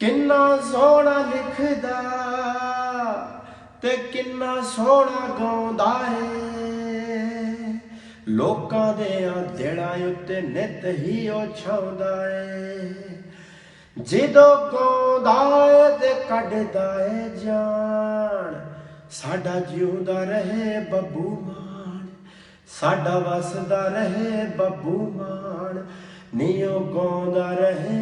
ਕਿੰਨਾ ਸੋਹਣਾ ਲਿਖਦਾ ਤੇ ਕਿੰਨਾ ਸੋਹਣਾ ਗਾਉਂਦਾ ਏ। ਲੋਕਾਂ ਦੇ ਆ ਦਿਲਾਂ ਉੱਤੇ ਨਿਤ ਹੀ ਉਹ ਛਾਉਂਦਾ ਏ। ਜਦੋਂ ਗਾਉਂਦਾ ਏ ਤੇ ਕੱਢਦਾ ਏ ਜਾਨ, ਸਾਡਾ ਜਿਉਂਦਾ ਰਹੇ ਬੱਬੂ ਮਾਨ, ਸਾਡਾ ਵਸਦਾ ਰਹੇ ਬੱਬੂ ਮਾਨ। ਨੀਓ ਗਾਉਂਦਾ ਰਹੇ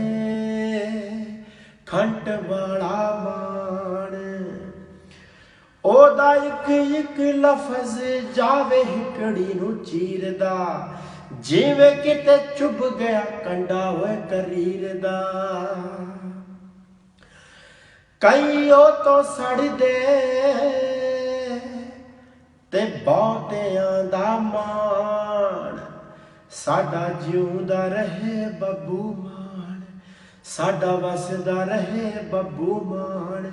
ਖੰਟ ਵਾਲਾ ਮਾਣ ਉਹਦਾ ਇੱਕ ਇੱਕ ਲਫ਼ਜ਼ ਜਾਵੇ ਹਿਕੜੀ ਨੂੰ ਚੀਰਦਾ। ਜਿਵੇਂ ਕਿਤੇ ਚੁੱਭ ਗਿਆ ਕੰਡਾ ਹੋਏ ਕਰੀਰ ਦਾ। ਕਈ ਤੋਂ ਸੜਦੇ ਤੇ ਬਹੁਤਿਆਂ ਦਾ ਮਾਣ। ਸਾਡਾ ਜਿਉਂਦਾ ਰਹੇ ਬੱਬੂ ਸਾਡਾ ਵਸਦਾ ਰਹੇ ਬੱਬੂ ਮਾਨ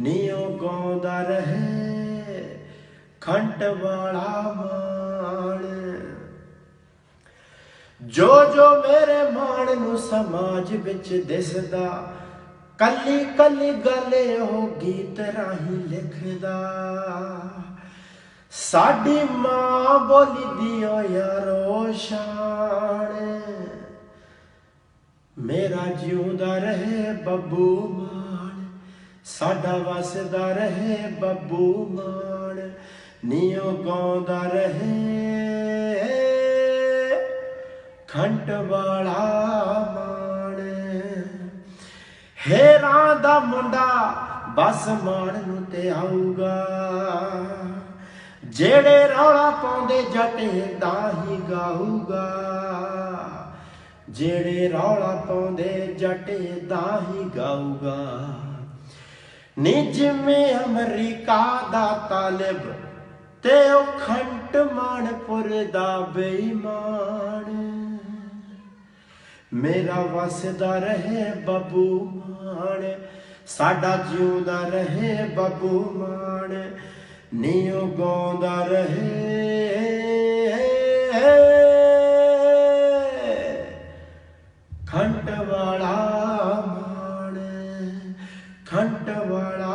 ਨੀਓ ਗਾਉਂਦਾ ਰਹੇ ਖੰਡ ਵਾਲਾ ਮਾਣ ਜੋ ਜੋ ਮੇਰੇ ਮਾਣ ਨੂੰ ਸਮਾਜ ਵਿੱਚ ਦਿਸਦਾ, ਕੱਲੀ ਕੱਲੀ ਗੱਲ ਉਹ ਗੀਤ ਰਾਹੀਂ ਲਿਖਦਾ। ਸਾਡੀ ਮਾਂ ਬੋਲੀ ਦਿਓ ਯਾਰੋ ਸ਼ਾਨ ਮੇਰਾ ਜਿਉਂਦਾ ਰਹੇ ਬੱਬੂ ਮਾਨ, ਸਾਡਾ ਵਸਦਾ ਰਹੇ ਬੱਬੂ ਮਾਨ ਨੀਓ ਗਾਉਂਦਾ ਰਹੇ ਖੰਟ ਵਾਲਾ ਮਾਣ ਹੈਰਾਂ ਦਾ ਮੁੰਡਾ ਬਸ ਮਾਣ ਨੂੰ ਤੇ ਆਊਗਾ, ਜਿਹੜੇ ਰੌਲਾ ਪਾਉਂਦੇ ਜੱਟ ਦਾ ਹੀ ਗਾਊਗਾ। ਜਿਹੜੇ ਰੌਲਾ ਪਾਉਂਦੇ, ਜੱਟ ਦਾ ਹੀ ਗਾਊਗਾ। ਨੀ ਜਿਵੇਂ ਅਮਰੀਕਾ ਦਾ ਤਾਲਿਬ ਤੇ ਉਹ ਖੰਟ ਮਾਨਪੁਰ ਦਾ ਬੇਈਮਾਨ। ਮੇਰਾ ਵਸਦਾ ਰਹੇ ਬੱਬੂ ਮਾਨ, ਸਾਡਾ ਜਿਉਂਦਾ ਰਹੇ ਬੱਬੂ ਮਾਨ। ਨੀ ਉਹ ਗਾਉਂਦਾ ਰਹੇ। ਖੰਡ ਵਾਲਾ ਮਾਣ ਖੰਡ ਵਾਲਾ